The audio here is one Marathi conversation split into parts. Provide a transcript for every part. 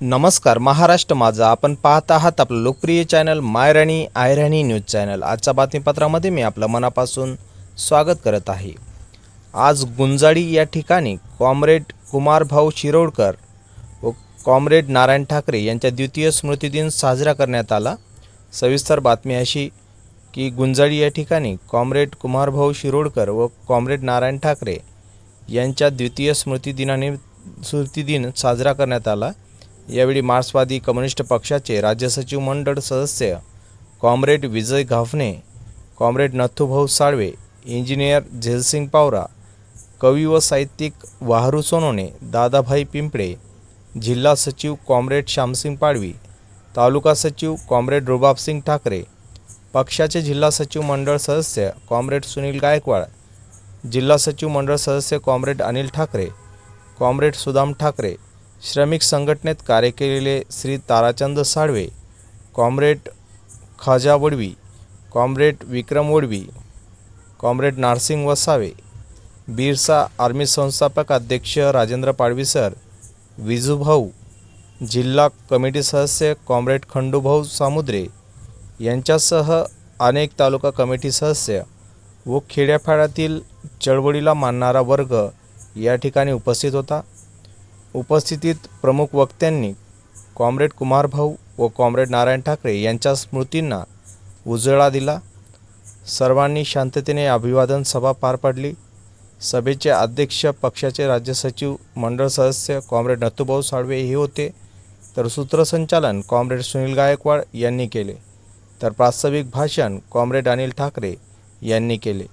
नमस्कार महाराष्ट्र माझा. आपण पाहत आहात आपलं लोकप्रिय चॅनल मायराणी आयराणी न्यूज चॅनल. आजच्या बातमीपत्रामध्ये मी आपलं मनापासून स्वागत करत आहे. आज गुंजाडी या ठिकाणी कॉम्रेड कुमारभाऊ शिरोडकर व कॉम्रेड नारायण ठाकरे यांच्या द्वितीय स्मृतिदिन साजरा करण्यात आला. सविस्तर बातमी अशी की गुंजाळी या ठिकाणी कॉम्रेड कुमारभाऊ शिरोडकर व कॉम्रेड नारायण ठाकरे यांच्या द्वितीय स्मृतिदिनाने स्मृतिदिन साजरा करण्यात आला. यावेळी मार्क्सवादी कम्युनिस्ट पक्षाचे राज्य सचिव मंडळ सदस्य comrade Vijay Ghaphane comrade Nathubhau Salve engineer Zelsingh Pawara कवी व साहित्यिक वाहरू सोनोने दादाभाई पिंपळे जिल्हा सचिव कॉम्रेड श्यामसिंग पाडवी तालुका सचिव कॉम्रेड रुबाबसिंग ठाकरे पक्षाचे जिल्हा सचिव मंडळ सदस्य कॉम्रेड सुनील गायकवाड जिल्हा सचिव मंडळ सदस्य कॉम्रेड अनिल ठाकरे कॉम्रेड सुदाम ठाकरे श्रमिक संघटनेत कार्य केलेले Shri Tarachand Salve comrade Khaja Vadvi comrade Vikram Vadvi comrade Narsing Vasave Birsa army संस्थापक अध्यक्ष राजेंद्र पाडवी सर विजूभाऊ जिल्हा कमिटी सदस्य कॉम्रेड खंडूभाऊ सामुद्रे यांच्यासह अनेक तालुका कमिटी सदस्य व खेड्यापाड्यातील चळवळीला मानणारा वर्ग या ठिकाणी उपस्थित होता. उपस्थितीत प्रमुख वक्त्यांनी कॉम्रेड कुमारभाऊ व कॉम्रेड नारायण ठाकरे यांच्या स्मृतींना उजळा दिला. सर्वांनी शांततेने अभिवादन सभा पार पाडली. सभेचे अध्यक्ष पक्षाचे राज्य सचिव मंडळ सदस्य कॉम्रेड नथुभाऊ साळवे हे होते. तर सूत्रसंचालन कॉम्रेड सुनील गायकवाड यांनी केले. तर प्रास्ताविक भाषण कॉम्रेड अनिल ठाकरे यांनी केले.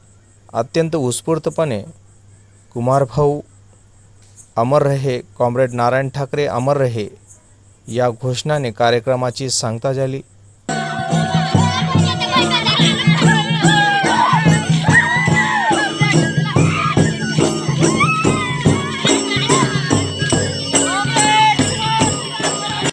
अत्यंत उत्स्फूर्तपणे कुमारभाऊ अमर रहे कॉम्रेड नारायण ठाकरे अमर रहे या घोषणाने कार्यक्रमाची सांगता झाली.